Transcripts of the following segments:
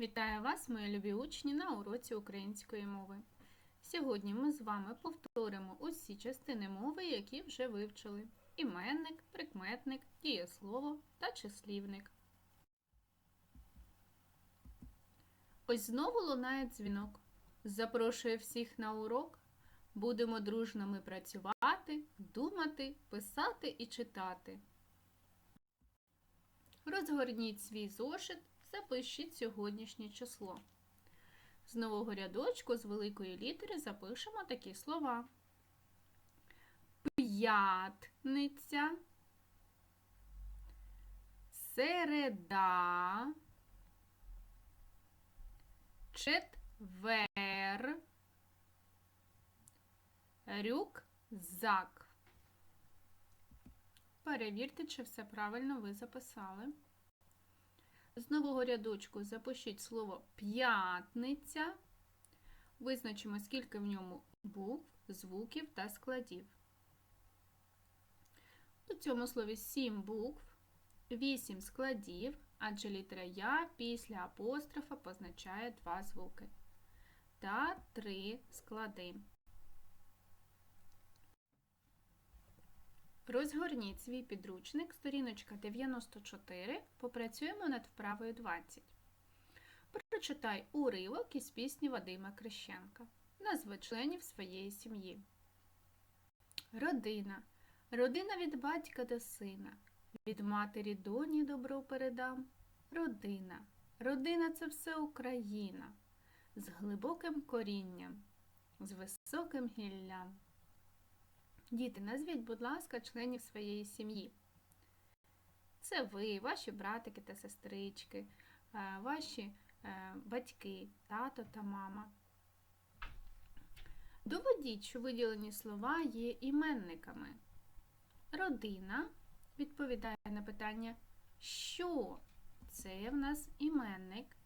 Вітаю вас, мої любі учні, на уроці української мови. Сьогодні ми з вами повторимо усі частини мови, які вже вивчили: іменник, прикметник, дієслово та числівник. Ось знову лунає дзвінок. Запрошує всіх на урок. Будемо дружно ми працювати, думати, писати і читати. Розгорніть свій зошит, запишіть сьогоднішнє число. З нового рядочку з великої літери запишемо такі слова. П'ятниця, середа, четвер, рюкзак. Перевірте, чи все правильно ви записали. З нового рядочку запишіть слово п'ятниця. Визначимо, скільки в ньому букв, звуків та складів. У цьому слові 7 букв, 8 складів, адже літера Я після апострофа позначає два звуки. Та 3 склади. Розгорніть свій підручник, сторіночка 94, попрацюємо над вправою 20. Прочитай уривок із пісні Вадима Крещенка. Назви членів своєї сім'ї. Родина. Родина від батька до сина. Від матері доні добро передам. Родина. Родина це все Україна. З глибоким корінням, з високим гіллям. Діти, назвіть, будь ласка, членів своєї сім'ї. Це ви, ваші братики та сестрички, е, ваші е, батьки, тато та мама. Доведіть, що виділені слова є іменниками. Родина відповідає на питання, що це в нас іменник.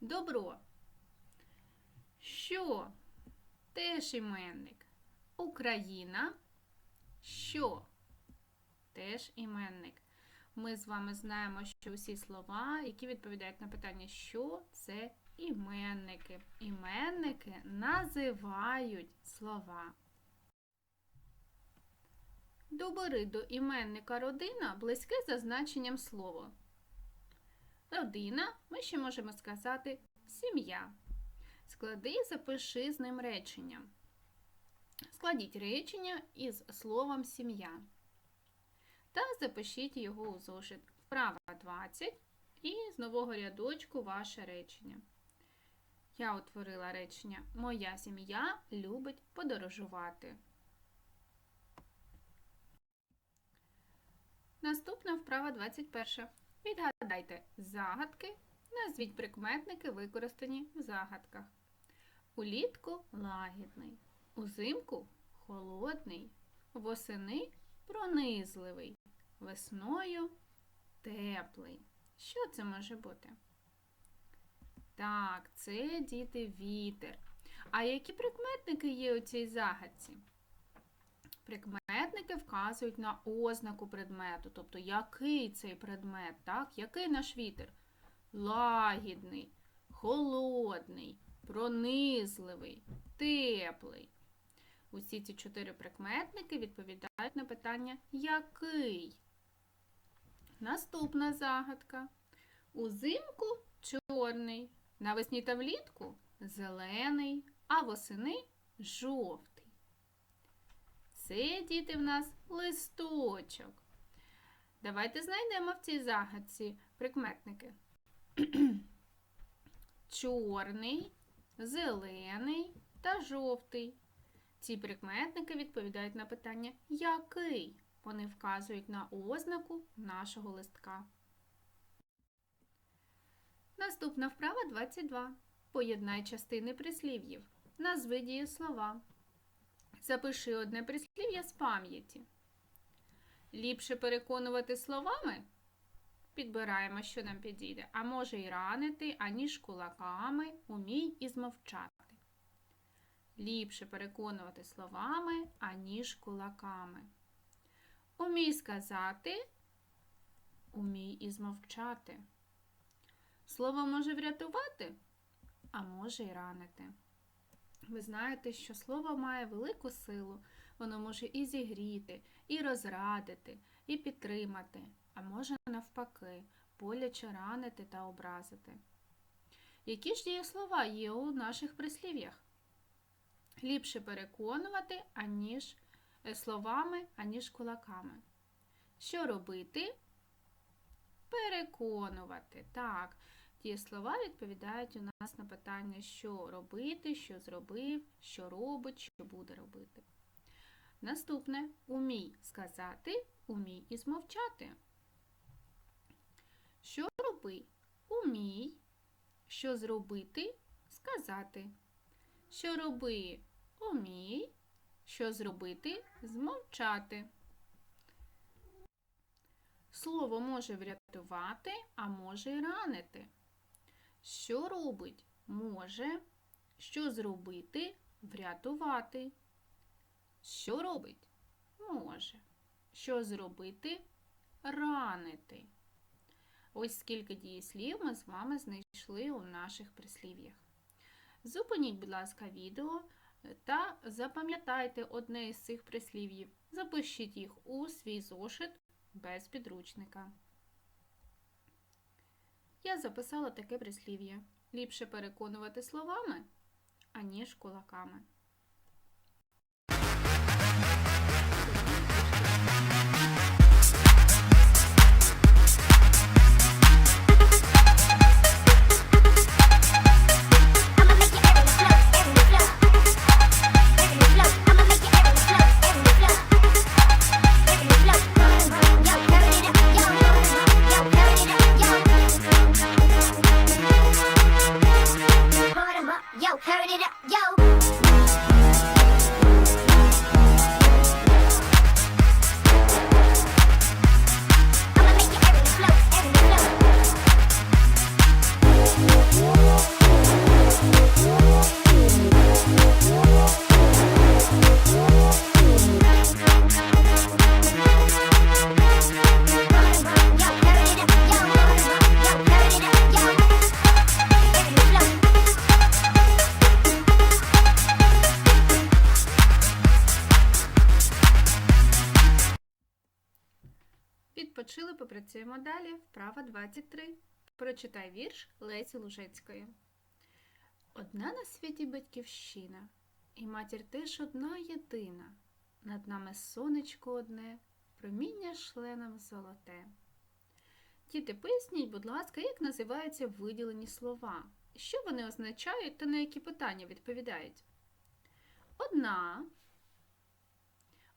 Добро. Що? Теж іменник. Україна, що теж іменник. Ми з вами знаємо, що всі слова, які відповідають на питання, що це іменники. Іменники називають слова. Добери до іменника родина близьке за значенням слова. Родина ми ще можемо сказати сім'я. Склади і запиши з ним речення. Складіть речення із словом сім'я та запишіть його у зошит. Вправа 20 і з нового рядочку ваше речення. Я утворила речення Моя сім'я любить подорожувати. Наступна вправа 21. Відгадайте загадки. Назвіть прикметники, використані в загадках. Улітку лагідний. Узимку холодний, восени пронизливий, весною теплий. Що це може бути? Так, це діти вітер. А які прикметники є у цій загадці? Прикметники вказують на ознаку предмету, тобто який цей предмет, так? який наш вітер? Лагідний, холодний, пронизливий, теплий. Усі ці чотири прикметники відповідають на питання який. Наступна загадка. Узимку чорний, навесні та влітку зелений, а восени жовтий. Це, діти, в нас листочок. Давайте знайдемо в цій загадці прикметники. Чорний, зелений та жовтий. Ці прикметники відповідають на питання який? Вони вказують на ознаку нашого листка. Наступна вправа 22. Поєднай частини прислів'їв. Назви дієслова. Запиши одне прислів'я з пам'яті. Ліпше переконувати словами. Підбираємо, що нам підійде, а може й ранити, аніж кулаками, умій і змовчати ліпше переконувати словами, аніж кулаками. Умій сказати, умій і змовчати. Слово може врятувати, а може й ранити. Ви знаєте, що слово має велику силу. Воно може і зігріти, і розрадити, і підтримати, а може навпаки, боляче ранити та образити. Які ж дієслова є у наших прислів'ях? Ліпше переконувати, аніж е, словами, аніж кулаками. Що робити? Переконувати. Так, ті слова відповідають у нас на питання, що робити, що зробив, що робить, що буде робити. Наступне умій сказати, умій і змовчати. Що роби? Умій. Що зробити? Сказати. Що роби? Умій. Що зробити? Змовчати. Слово може врятувати, а може й ранити. Що робить? Може. Що зробити? Врятувати. Що робить? Може. Що зробити? Ранити. Ось скільки дієслів ми з вами знайшли у наших прислів'ях. Зупиніть, будь ласка, відео та запам'ятайте одне із цих прислів'їв. Запишіть їх у свій зошит без підручника. Я записала таке прислів'я. Ліпше переконувати словами, аніж кулаками. Відпочили, попрацюємо далі. Вправа 23. Прочитай вірш Лесі Лужецької. Одна на світі батьківщина, і матір теж одна єдина. Над нами сонечко одне, проміння шле нам золоте. Діти, поясніть, будь ласка, як називаються виділені слова? Що вони означають та на які питання відповідають? Одна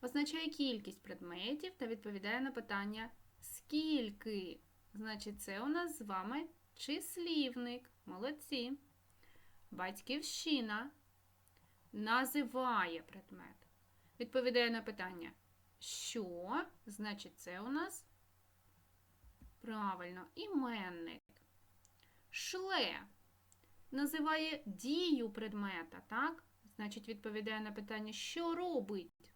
означає кількість предметів та відповідає на питання скільки. Значить, це у нас з вами числівник. Молодці. Батьківщина називає предмет. Відповідає на питання що, значить, це у нас правильно іменник. Шле називає дію предмета, так? Значить, відповідає на питання, що робить.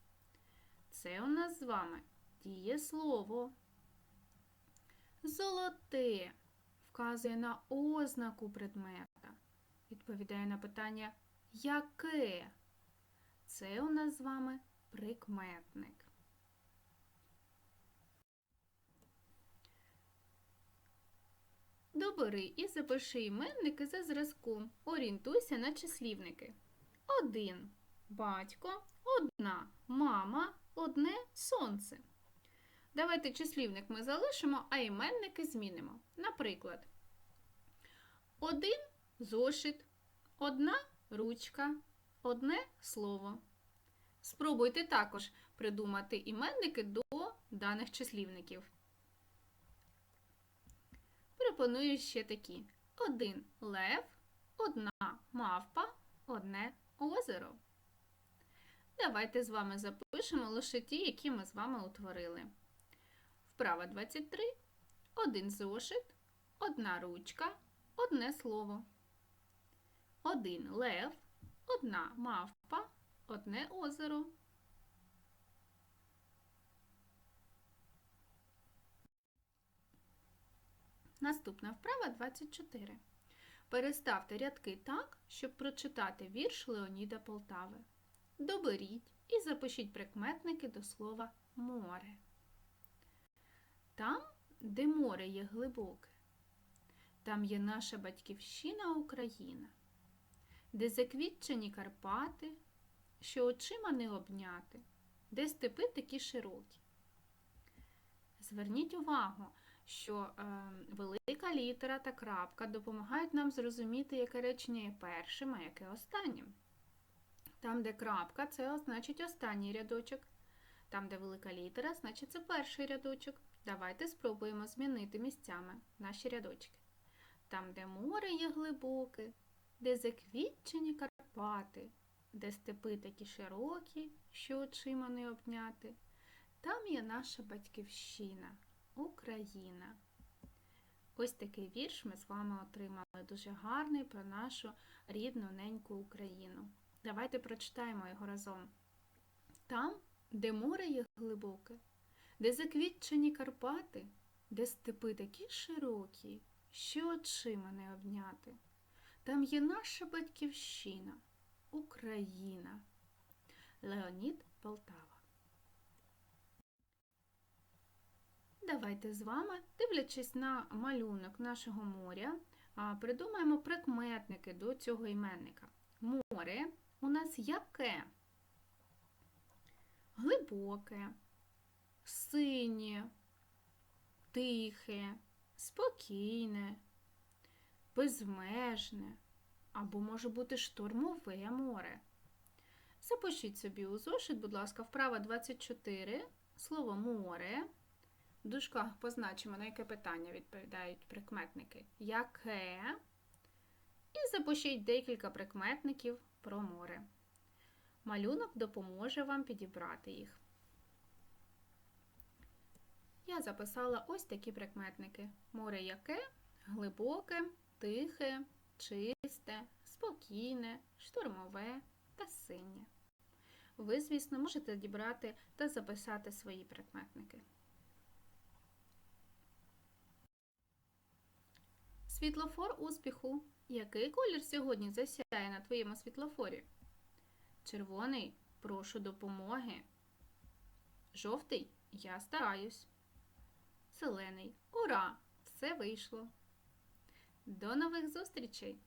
Це у нас з вами дієслово. Золоте вказує на ознаку предмета. Відповідає на питання яке? Це у нас з вами прикметник. Добери і запиши іменники за зразком. Орієнтуйся на числівники. Один батько, одна мама, одне сонце. Давайте числівник ми залишимо, а іменники змінимо. Наприклад, один зошит, одна ручка, одне слово. Спробуйте також придумати іменники до даних числівників. Пропоную ще такі: один лев, одна мавпа, одне озеро. Давайте з вами запишемо лише ті, які ми з вами утворили. Вправа 23. Один зошит, одна ручка, одне слово. Один лев, одна мавпа, одне озеро. Наступна вправа 24. Переставте рядки так, щоб прочитати вірш Леоніда Полтави. Доберіть і запишіть прикметники до слова море. Там, де море є глибоке, там є наша батьківщина Україна, де заквітчені Карпати, що очима не обняти, де степи такі широкі. Зверніть увагу, що е, велика літера та крапка допомагають нам зрозуміти, яке речення є першим, а яке останнім. Там, де крапка, це значить останній рядочок. Там, де велика літера, значить це перший рядочок. Давайте спробуємо змінити місцями наші рядочки. Там, де море є глибоке, де заквітчені Карпати, де степи такі широкі, що очима не обняти. Там є наша батьківщина, Україна. Ось такий вірш ми з вами отримали дуже гарний про нашу рідну неньку Україну. Давайте прочитаємо його разом. Там, де море є глибоке, де заквітчені Карпати, де степи такі широкі, що очима не обняти. Там є наша батьківщина, Україна. Леонід Полтава. Давайте з вами, дивлячись на малюнок нашого моря, придумаємо прикметники до цього іменника. Море у нас яке? Глибоке, синє, тихе, спокійне, безмежне або може бути штормове море. Запишіть собі у зошит, будь ласка, вправа 24, слово море. В дужках позначимо, на яке питання відповідають прикметники. Яке? І запишіть декілька прикметників про море. Малюнок допоможе вам підібрати їх. Я записала ось такі прикметники: море яке, глибоке, тихе, чисте, спокійне, штурмове та синє. Ви, звісно, можете дібрати та записати свої прикметники. Світлофор успіху. Який колір сьогодні засяє на твоєму світлофорі? Червоний прошу допомоги. Жовтий я стараюсь. Зелений ура! Все вийшло. До нових зустрічей!